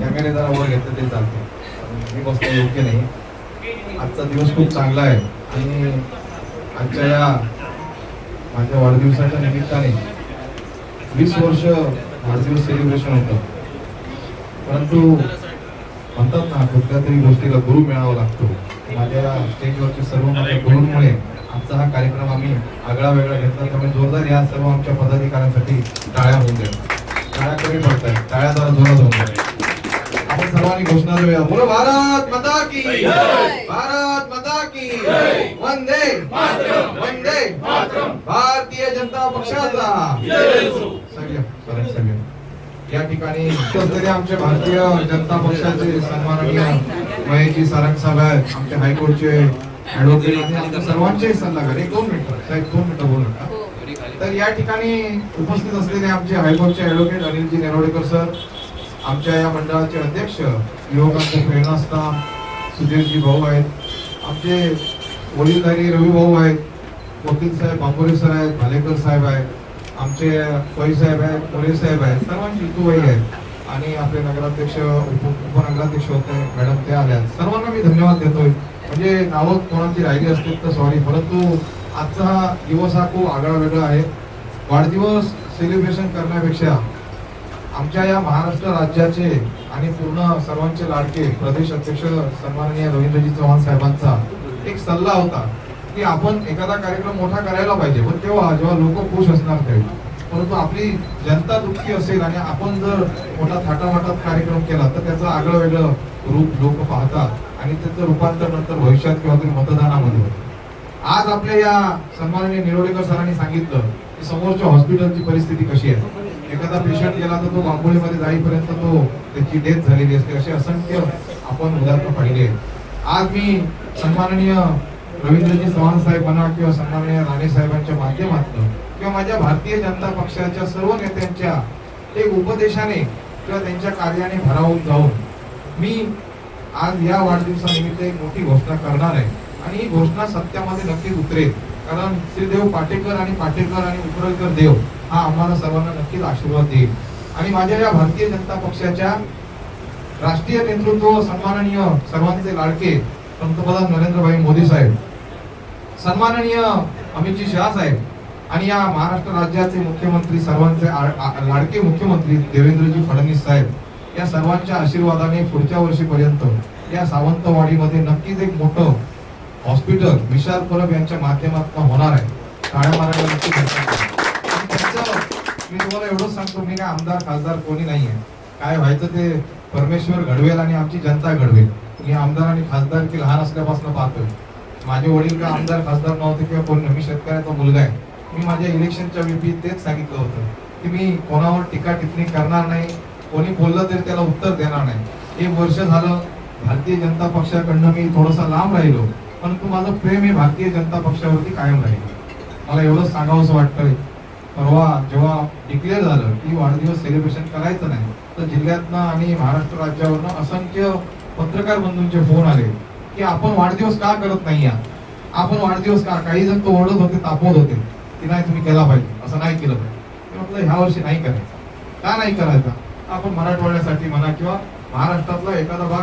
कॅमेरे जरा वर घेतलं ते चालतं मी बसणं योग्य नाही. आजचा दिवस खूप चांगला आहे. आणि आजच्या या माझ्या वाढदिवसाच्या निमित्ताने वीस वर्ष वाढदिवस सेलिब्रेशन होतं. परंतु म्हणतात ना कुठल्या तरी गोष्टीला गुरु मिळावा लागतो. माझ्या या स्टेजवरचे सर्व माझ्या गुरुंमुळे आजचा हा कार्यक्रम आम्ही आगळा वेगळा घेतला. त्यामुळे जोरदार या सर्व आमच्या पदाधिकाऱ्यांसाठी टाळ्या होऊन द्या टाळ्या कमी पडतायत. टाळ्या जरा जोरात होऊन द्या आपण सर्वांनी घोषणा देऊया. बोलो भारत माता की भारत माता की वंदे वंदे भारतीय जनता पक्षाचा. या ठिकाणी असलेले आमचे भारतीय जनता पक्षाचे सन्माननीय महेशजी सारंग साहेब आहेत. आमचे हायकोर्टचे ऍडव्होकेट सर्वांचे सल्लागार. एक दोन मिनिटं. साहेब दोन मिनिटं बोलू तर या ठिकाणी उपस्थित असलेले आमचे हायकोर्टचे ऍडव्होकेट अनिलजी नेरोडेकर सर आमच्या या मंडळाचे अध्यक्ष युवकांचे प्रेरणास्थान सुधीरजी भाऊ आहेत. आमचे वडीलधारी रवी भाऊ आहेत. वकील साहेब बांबोरे सर आहेत भालेकर साहेब आहेत. आमचे पै साहेब आहेत कोरे साहेब आहेत. सर्वांची तूबाई आहेत. आणि आपले नगराध्यक्ष उप उपनगराध्यक्ष होते. मॅडम ते आल्या. सर्वांना मी धन्यवाद देतोय. म्हणजे नावं कोणाची राहिली असतील तर सॉरी परंतु आजचा हा दिवस हा खूप आगळा वेगळा आहे. वाढदिवस सेलिब्रेशन करण्यापेक्षा आमच्या या महाराष्ट्र राज्याचे आणि पूर्ण सर्वांचे लाडके प्रदेश अध्यक्ष सन्माननीय रवींद्रजी चव्हाण साहेबांचा एक सल्ला होता की आपण एखादा कार्यक्रम मोठा करायला पाहिजे. पण तेव्हा जेव्हा लोक खुश असणार ते. परंतु आपली जनता दुःखी असेल आणि आपण जर मोठा थाटामाटात कार्यक्रम केला तर त्याचं आगळं वेगळं रूप लोक पाहतात आणि त्याचं रूपांतर नंतर भविष्यात किंवा तरी मतदानामध्ये. होतं आज आपल्या या सन्माननीय निरोडेकर सरांनी सांगितलं की समोरच्या हॉस्पिटलची परिस्थिती कशी आहे? एखादा पेशंट गेला तर तो बांबोळीमध्ये जाईपर्यंत तो त्याची डेथ झालेली असते. असे असंख्य आपण उदाहरणं पाहिले. आज मी सन्माननीय रवींद्रजी चव्हाण साहेब म्हणा किंवा सन्माननीय राणे साहेबांच्या माध्यमातून किंवा माझ्या भारतीय जनता पक्षाच्या सर्व नेत्यांच्या एक उपदेशाने किंवा त्यांच्या कार्याने भरावून जाऊन मी आज या वाढदिवसानिमित्त एक मोठी घोषणा करणार आहे. आणि ही घोषणा सत्यामध्ये नक्कीच उतरेल. कारण श्रीदेव पाटेकर आणि पाटेकर आणि उतरलकर देव हा आम्हाला सर्वांना नक्कीच आशीर्वाद देईल. आणि माझ्या या भारतीय जनता पक्षाच्या राष्ट्रीय नेतृत्व सन्माननीय सर्वांचे लाडके पंतप्रधान नरेंद्रभाई मोदी साहेब सन्माननीय अमितजी शहा साहेब आणि या महाराष्ट्र राज्याचे मुख्यमंत्री सर्वांचे लाडके मुख्यमंत्री देवेंद्रजी फडणवीस साहेब या सर्वांच्या आशीर्वादाने पुढच्या वर्षीपर्यंत या सावंतवाडीमध्ये नक्कीच एक मोठं हॉस्पिटल विशाल परब यांच्या माध्यमातून होणार आहे. टाळ्या मारायला नक्की मी तुम्हाला एवढंच सांगतो मी काय आमदार खासदार कोणी नाहीये. काय व्हायचं ते परमेश्वर घडवेल आणि आमची जनता घडवेल. मी आमदार आणि खासदार की लहान असल्यापासून पाहतोय. माझे वडील का आमदार खासदार नव्हते किंवा कोण मी शेतकऱ्याचा मुलगा आहे. मी माझ्या इलेक्शनच्या वेळी तेच सांगितलं होतं की मी कोणावर टीका टिप्पणी करणार नाही कोणी बोललं तरी त्याला उत्तर देणार नाही. एक वर्ष झालं भारतीय जनता पक्षाकडनं मी थोडासा लांब राहिलो परंतु माझं प्रेम हे भारतीय जनता पक्षावरती कायम राहील. मला एवढंच सांगावंसं वाटतंय. परवा जेव्हा डिक्लेअर झालं की वाढदिवस सेलिब्रेशन करायचं नाही तर जिल्ह्यातनं आणि महाराष्ट्र राज्यावरनं असंख्य पत्रकार बंधूंचे फोन आले की आपण वाढदिवस का करत नाही आहात? आपण वाढदिवस का काही जण तो ओढत होते तापवत होते. की नाही तुम्ही केला पाहिजे. असं नाही केलं पाहिजे. म्हटलं ह्या वर्षी नाही करायचं. का नाही करायचा? आपण मराठवाड्यासाठी म्हणा किंवा महाराष्ट्रातला एखादा भाग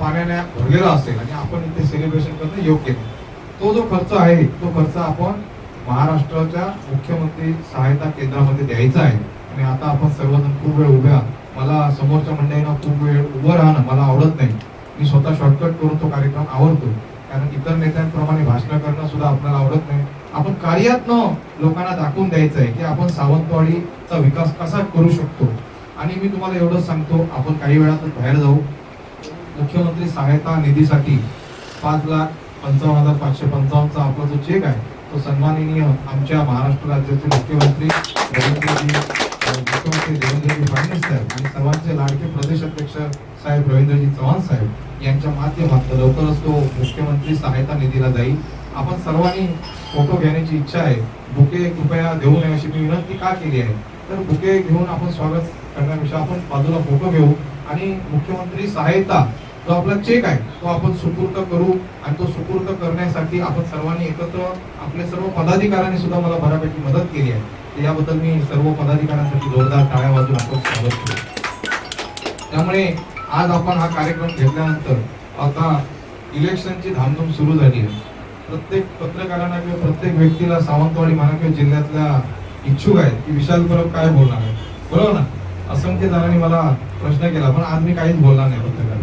पाण्याने भरलेला असेल आणि आपण इथे सेलिब्रेशन करणं योग्य नाही. तो जो खर्च आहे तो खर्च आपण महाराष्ट्राच्या मुख्यमंत्री सहायता केंद्रामध्ये द्यायचा आहे. आणि आता आपण सर्वजण खूप वेळ उभ्या मला समोरच्या मंडळींना खूप वेळ उभं राहणं मला आवडत नाही. मी स्वतः शॉर्टकट करून तो कार्यक्रम आवडतो. कारण इतर नेत्यांप्रमाणे भाषण करणं सुद्धा आपल्याला आवडत नाही. आपण कार्यातनं लोकांना दाखवून द्यायचं आहे की आपण सावंतवाडीचा विकास कसा करू शकतो. आणि मी तुम्हाला एवढंच सांगतो आपण काही वेळातच बाहेर जाऊ. मुख्यमंत्री सहायता निधीसाठी पाच लाख पंचावन्न हजार पाचशे पंचावन्नचा आपला जो चेक आहे तो सन्माननीय आमच्या महाराष्ट्र राज्याचे मुख्यमंत्री रवींद्रजी मुख्यमंत्री देवेंद्रजी फडणवीस साहेब आणि सर्वांचे लाडके प्रदेश अध्यक्ष साहेब रवींद्रजी चव्हाण साहेब यांच्या माध्यमातून लवकरच तो मुख्यमंत्री सहायता निधीला जाईल. आपण सर्वांनी फोटो घेण्याची इच्छा आहे. बुके कृपया देऊ नये अशी मी विनंती का केली आहे? तर बुके घेऊन आपण स्वागत करण्यापेक्षा आपण बाजूला फोटो घेऊ आणि मुख्यमंत्री सहायता जो आपला चेक आहे. तो आपण सुपूर्द करू आणि तो सुपूर्द करण्यासाठी आपण सर्वांनी एकत्र आपल्या सर्व पदाधिकाऱ्यांनी सुद्धा मला बऱ्यापैकी मदत केली आहे. याबद्दल मी सर्व पदाधिकाऱ्यांसाठी जोरदार टाळ्या वाजून आपण स्वागत केलं त्यामुळे आज आपण हा कार्यक्रम घेतल्यानंतर आता इलेक्शनची धामधूम सुरू झाली आहे. प्रत्येक पत्रकारांना किंवा प्रत्येक व्यक्तीला सावंतवाडी म्हणा किंवा जिल्ह्यातल्या इच्छुक आहेत की विशाल परब काय बोलणार आहे बरोबर ना? असंख्य जणांनी मला प्रश्न केला पण आज मी काहीच बोलणार नाही पत्रकार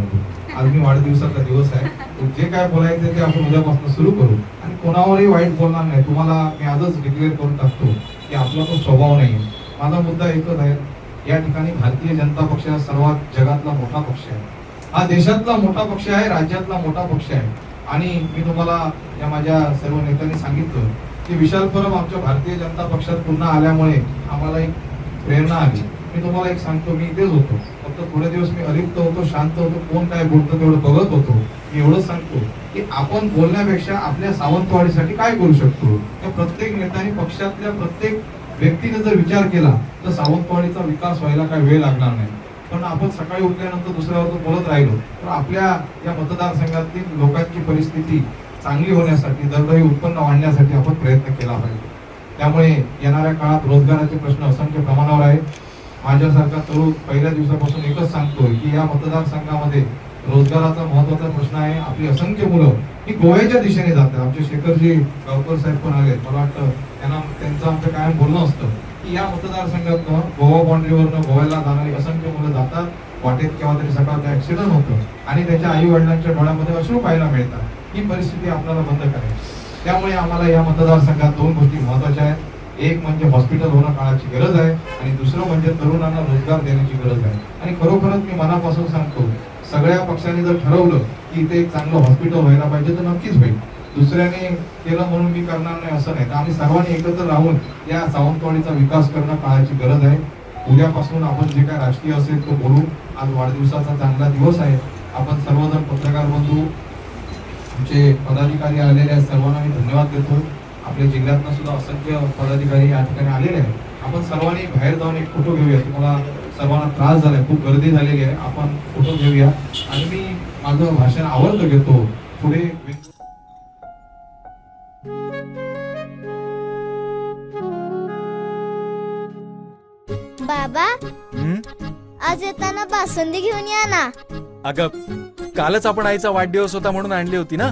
आज मी वाढदिवसाचा दिवस आहे. जे काय बोलायचं ते आपण उद्यापासून सुरू करू. आणि कोणावरही वाईट बोलणार नाही. तुम्हाला मी आजच डिक्लेअर करून टाकतो की आपला तो स्वभाव नाही. माझा मुद्दा एकच आहे. या ठिकाणी भारतीय जनता पक्ष हा सर्वात जगातला मोठा पक्ष आहे. हा देशातला मोठा पक्ष आहे राज्यातला मोठा पक्ष आहे. आणि मी तुम्हाला या माझ्या सर्व नेत्यांनी सांगितलं की विशाल परब आमच्या भारतीय जनता पक्षात पुन्हा आल्यामुळे आम्हाला एक प्रेरणा आली. मी तुम्हाला एक सांगतो मी इथेच होतो. फक्त थोडे दिवस मी अलिप्त होतो शांत होतो. कोण काय बोलतो तेवढं बघत होतो. मी एवढं सांगतो की आपण बोलण्यापेक्षा आपल्या सावंतवाडीसाठी काय करू शकतो? त्या प्रत्येक नेत्याने पक्षातल्या प्रत्येक व्यक्तीने जर विचार केला तर सावंतवाडीचा विकास व्हायला काय वेळ लागणार नाही. पण आपण सकाळी उठल्यानंतर दुसऱ्यावर बोलत राहिलो. तर आपल्या या मतदारसंघातील लोकांची परिस्थिती चांगली होण्यासाठी दरडोई उत्पन्न वाढण्यासाठी आपण प्रयत्न केला पाहिजे. त्यामुळे येणाऱ्या काळात रोजगाराचे प्रश्न असंख्य प्रमाणावर आहे माझ्यासारखा तरुण पहिल्या दिवसापासून एकच सांगतोय की या मतदारसंघामध्ये रोजगाराचा महत्त्वाचा प्रश्न आहे. आपली असंख्य मुलं ही गोव्याच्या दिशेने जातात. आमचे शेखरजी गावकर साहेब पण आले मला वाटतं त्यांना त्यांचं आमचं कायम बोलणं असतं की या मतदारसंघातनं गोवा बाउंड्रीवरनं गोव्याला जाणारी असंख्य मुलं जातात. वाटेत केव्हा तरी सकाळचं ऍक्सिडेंट होतं आणि त्याच्या आई वडिलांच्या डोळ्यामध्ये अश्रू पाहायला मिळतात. ही परिस्थिती आपल्याला बंद करायची त्यामुळे आम्हाला या मतदारसंघात दोन गोष्टी महत्त्वाच्या आहेत. एक म्हणजे हॉस्पिटल होणं काळाची गरज आहे आणि दुसरं म्हणजे तरुणांना रोजगार देण्याची गरज आहे. आणि खरोखरच मी मनापासून सांगतो सगळ्या पक्षांनी जर ठरवलं की इथे एक चांगलं हॉस्पिटल व्हायला पाहिजे तर नक्कीच होईल. दुसऱ्याने केलं म्हणून मी करणार नाही असं नाही. तर आम्ही सर्वांनी एकत्र राहून या सावंतवाडीचा विकास करणं काळाची गरज आहे. उद्यापासून आपण जे काय राजकीय असेल तो बोलू. आज वाढदिवसाचा चांगला दिवस आहे. आपण सर्वजण पत्रकार बंधू. आमचे पदाधिकारी आलेले आहेत सर्वांना मी धन्यवाद देतो. आपल्या जिल्ह्यातनं सुद्धा असंख्य पदाधिकारी या ठिकाणी आलेले आहेत. आपण सर्वांनी बाहेर जाऊन एक फोटो घेऊया. तुम्हाला सर्वांना त्रास झालाय खूप गर्दी झालेली आहे. आपण फोटो घेऊया. आणि मी माझं भाषण आवडतं घेतो. पुढे बाबा हं? आज येताना बासुंदी घेऊन या ना. अगं कालच आपण आईचा वाढदिवस होता म्हणून आणली होती ना?